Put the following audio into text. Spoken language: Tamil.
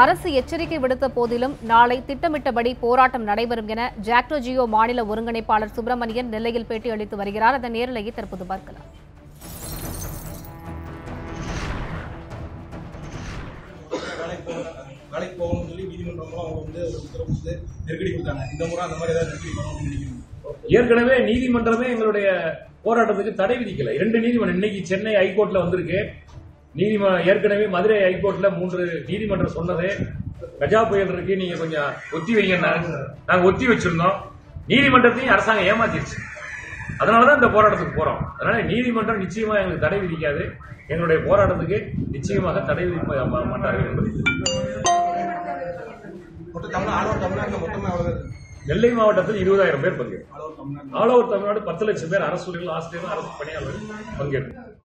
அரசு எச்சரிக்கை விடுத்த போதிலும் நாளை திட்டமிட்டபடி போராட்டம் நடைபெறும் என ஜாக்டோ ஜியோ மாநில ஒருங்கிணைப்பாளர் சுப்பிரமணியன் நெல்லையில் பேட்டி அளித்து வருகிறார். அதன் நேரலையை தற்போது பார்க்கலாம். வேலைக்கு போகணும் வேலைக்கு போகணும்னு சொல்லி நீதிமன்றங்களும் அவங்க வந்து ஒரு உத்தரவு கொடுத்து நெருக்கடி கொடுத்தாங்க. இந்த முறை அந்த மாதிரி ஏதாவது நெருக்கடி பண்ணணும்னு நினைக்கிறீங்க? ஏற்கனவே நீதிமன்றமே எங்களுடைய போராட்டத்துக்கு தடை விதிக்கல. இரண்டு நீதிமன்றம் இன்னைக்கு சென்னை ஹைகோர்ட்ல வந்திருக்கு. நீதிமன்றம் ஏற்கனவே மதுரை ஹைகோர்ட்ல மூன்று நீதிமன்றம் சொன்னது. கஜா புயல் இருக்கு நீங்க கொஞ்சம் ஒத்தி வைங்க நாங்க ஒத்தி வச்சிருந்தோம். நீதிமன்றத்தையும் அரசாங்கம் ஏமாத்திருச்சு. அதனாலதான் இந்த போராட்டத்துக்கு போறோம். அதனால நீதிமன்றம் நிச்சயமா எங்களுக்கு தடை விதிக்காது. எங்களுடைய போராட்டத்துக்கு நிச்சயமாக தடை விதிக்க மாட்டார்கள் என்பது நெல்லை மாவட்டத்தில் இருபதாயிரம் பேர் பங்கேற்கும் ஆல் ஓவர் தமிழ்நாடு பத்து லட்சம் பேர் அரசு ஆசிரியர்கள் அரசு பணியாளர்கள் பங்கேற்கும்